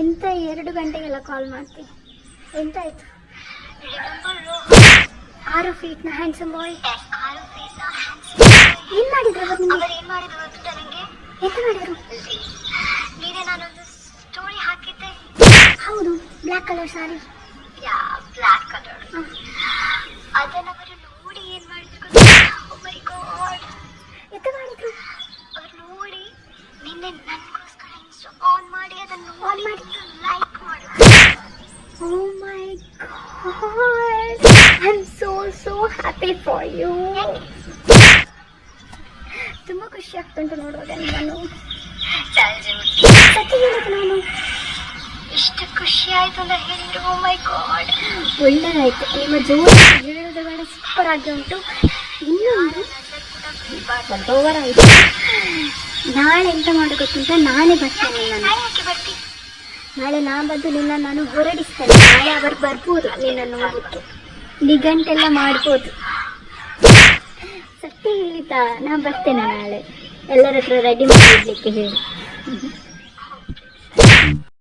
ಎರಡು ಗಂಟೆಗೆಲ್ಲ ಕಾಲ್ ಮಾಡ್ತೀನಿ ಎಂತ ಆಯ್ತು ಆರು ಫೀಟ್ನ ಹ್ಯಾಂಡ್ಸಮ್ ಬಾಯ್ ಏನ್ ಮಾಡಿದ್ರು ಅವತ್ತು ನಿಮ್ಗೆ? ಅವರು ಏನ್ ಮಾಡಿದ್ರು ಗೊತ್ತುಂಟಾ ನನಗೆ? ಎಂತ ಮಾಡಿದ್ರು? ನೀನೇ ನಾನೊಂದು ಸ್ಟೋರಿ ಹಾಕಿದ್ದೆ. ಹೌದು black colour sari yeah black colour ಅದನ್ನ ಅವರು ನೋಡಿ ಏನು ಮಾಡಿದ್ರು ಗೊತ್ತಾ? Oh my God. ಎಂತ ಮಾಡಿದ್ರು? ಅವ್ರು ನೋಡಿ ನಿನ್ನೆ ಮಾಡಿ. ಲೈಕ್ ಮಾಡು ಓ my god I am so so happy for you ತುಂಬಾ ಖುಷಿ ಆಗ್ತುಂಟು ನೋಡುವಾಗ ನಾನು. ಸತ್ಯ ಹೇಳಿದ್ದು ನಾನು. ಇಷ್ಟು ಖುಷಿ ಆಯ್ತು ಅಂತ ಹೇಳಿದ್ರು Oh ಓ ಮೈ ಗಾಡ್ ಒಳ್ಳೆದಾಯ್ತು. ನಿಮ್ಮ ಜೋರು ಹೇಳೋದು ಬೇಡ. ಸೂಪರ್ ಆಗಿ ಉಂಟು. ನಾಳೆ ಎಂತ ಮಾಡು ನಾನೇ ಬರ್ತೇನೆ ನಾಳೆ ನಾ ಬಂದು ನಿನ್ನ ನಾನು ಹೊರಡಿಸ್ತೇನೆ. ನಾಳೆ ಅವರು ಬರ್ಬೋದು ನಿನ್ನ ನೋಡಲಿಕ್ಕೆ ನಿಘಂಟೆಲ್ಲ ಮಾಡ್ಬೋದು. ಸತ್ಯ ಹೇಳಿತಾ ನಾ ಬರ್ತೇನೆ ನಾಳೆ. ಎಲ್ಲರ ಹತ್ರ ರೆಡಿ ಮಾಡಿ ಇಡ್ಲಿಕ್ಕೆ ಹೇಳಿ.